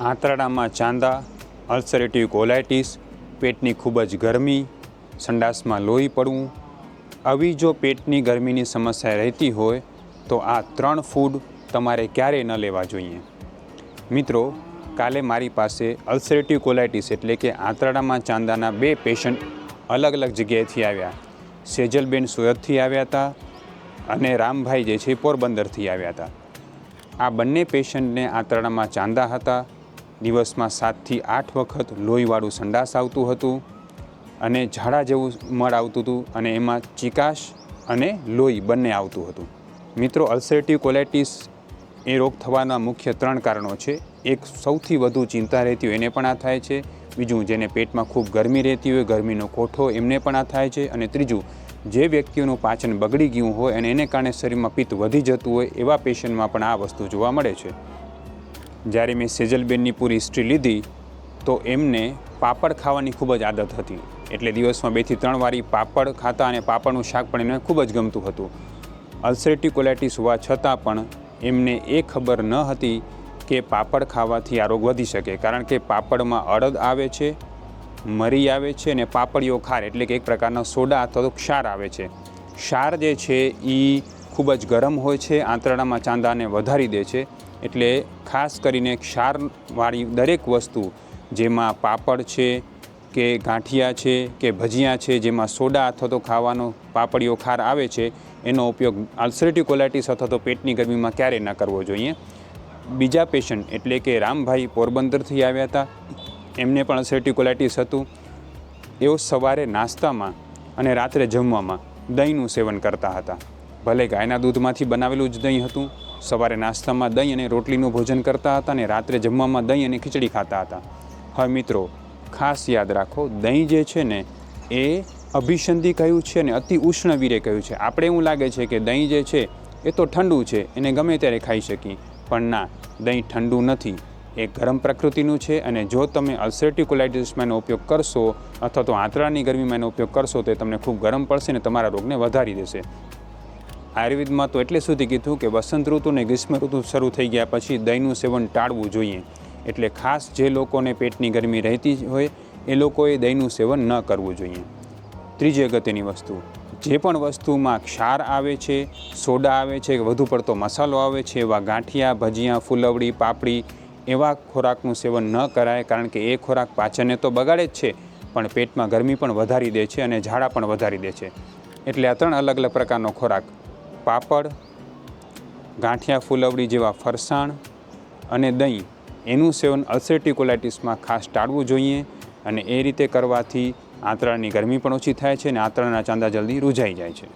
આંતરડામાં ચાંદા, ulcerative colitis, પેટની ખૂબ જ ગરમી, સંડાસમાં લોહી પડવું. આવી જો પેટની ગરમીની સમસ્યા રહેતી હોય, તો આ ત્રણ ફૂડ તમારે ક્યારેય ન લેવા જોઈએ. મિત્રો, કાલે મારી પાસે અલ્સરેટિવ કોલાઇટિસ એટલે કે આંતરડામાં ચાંદાના બે પેશન્ટ અલગ અલગ જગ્યાએથી આવ્યા. સેજલબેન સુરતથી આવ્યા હતા અને રામભાઈ જે છે પોરબંદરથી આવ્યા હતા. આ બંને પેશન્ટને આંતરડામાં ચાંદા હતા. દિવસમાં સાતથી આઠ વખત લોહીવાળું સંડાસ આવતું હતું અને ઝાડા જેવું મળ આવતું હતું અને એમાં ચિકાશ અને લોહી બંને આવતું હતું. મિત્રો, અલ્સરેટિવ કોલેટિસ એ રોગ થવાના મુખ્ય ત્રણ કારણો છે. એક, સૌથી વધુ ચિંતા રહેતી હોય એને પણ આ થાય છે. બીજું, જેને પેટમાં ખૂબ ગરમી રહેતી હોય, ગરમીનો કોઠો એમને પણ આ થાય છે. અને ત્રીજું, જે વ્યક્તિઓનું પાચન બગડી ગયું હોય અને એને કારણે શરીરમાં પિત્ત વધી જતું હોય એવા પેશન્ટમાં પણ આ વસ્તુ જોવા મળે છે. જ્યારે મેં સેજલબેનની પૂરી હિસ્ટ્રી લીધી, તો એમને પાપડ ખાવાની ખૂબ જ આદત હતી. એટલે દિવસમાં બેથી ત્રણ વારી પાપડ ખાતા અને પાપડનું શાક પણ એમને ખૂબ જ ગમતું હતું. અલ્સરેટિવ કોલાઇટિસ હોવા છતાં પણ એમને એ ખબર ન હતી કે પાપડ ખાવાથી આ રોગ વધી શકે, કારણ કે પાપડમાં અડદ આવે છે, મરી આવે છે અને પાપડીઓ ખાર, એટલે કે એક પ્રકારના સોડા અથવા તો ક્ષાર આવે છે. ક્ષાર જે છે એ ખૂબ જ ગરમ હોય છે, આંતરડામાં ચાંદાને વધારી દે છે. એટલે ખાસ કરીને ક્ષારવાળી દરેક વસ્તુ, જેમાં પાપડ છે કે ગાંઠિયા છે કે ભજીયા છે, જેમાં સોડા અથવા તો ખાવાનો પાપડીઓ ખાર આવે છે, એનો ઉપયોગ અલ્સરેટિવ કોલાઇટિસ અથવા તો પેટની ગરમીમાં ક્યારેય ન કરવો જોઈએ. બીજા પેશન્ટ એટલે કે રામભાઈ પોરબંદરથી આવ્યા હતા. એમને પણ અલ્સરેટિવ કોલાઇટિસ હતું. એઓ સવારે નાસ્તામાં અને રાત્રે જમવામાં દહીંનું સેવન કરતા હતા. ભલે ગાયના દૂધમાંથી બનાવેલું જ દહીં હતું સવારે નાસ્તામાં દહીં અને રોટલીનું ભોજન કરતા હતા અને રાત્રે જમવામાં દહીં અને ખીચડી ખાતા હતા. હવે મિત્રો, ખાસ યાદ રાખો, દહીં જે છે ને, એ અભિસંધિ કહ્યું છે અને અતિ ઉષ્ણવીરે કહ્યું છે. આપણે એવું લાગે છે કે દહીં જે છે, એ તો ઠંડુ છે, એને ગમે ત્યારે ખાઈ શકીએ. પણ ના, દહીં ઠંડુ નથી. એ ગરમ પ્રકૃતિનું છે અને જો તમે અલ્સરેટિવ કોલાઇટિસમાં એનો ઉપયોગ કરશો અથવા તો આંતરાની ગરમીમાં એનો ઉપયોગ કરશો તો એ તમને ખૂબ ગરમ પડશે અને તમારા રોગને વધારી દેશે. આયુર્વેદમાં તો એટલે સુધી કીધું કે વસંત ઋતુ અને ગ્રીષ્મ ઋતુ શરૂ થઈ ગયા પછી દહીંનું સેવન ટાળવું જોઈએ. એટલે ખાસ જે લોકોને પેટની ગરમી રહેતી હોય, એ લોકોએ દહીંનું સેવન ન કરવું જોઈએ. ત્રીજી અગત્યની વસ્તુ, જે પણ વસ્તુમાં ક્ષાર આવે છે, સોડા આવે છે, વધુ પડતો મસાલો આવે છે, એવા ગાંઠિયા, ભજીયા, ફૂલવડી, પાપડી, એવા ખોરાકનું સેવન ન કરાય કારણ કે એ ખોરાક પાચનને તો બગાડે જ છે, પણ પેટમાં ગરમી પણ વધારી દે છે અને ઝાડા પણ વધારી દે છે. એટલે આ ત્રણ અલગ અલગ પ્રકારનો ખોરાક પાપડ, ગાંઠિયા ફૂલવડી જેવા ફરસાણ અને દહીં, એનું સેવન અલ્સરેટિવ કોલાઇટિસમાં ખાસ ટાળવું જોઈએ અને એ રીતે કરવાથી આંતરડાની ગરમી પણ ઓછી થાય છે અને આંતરડાના ચાંદા જલ્દી રૂજાઈ જાય છે.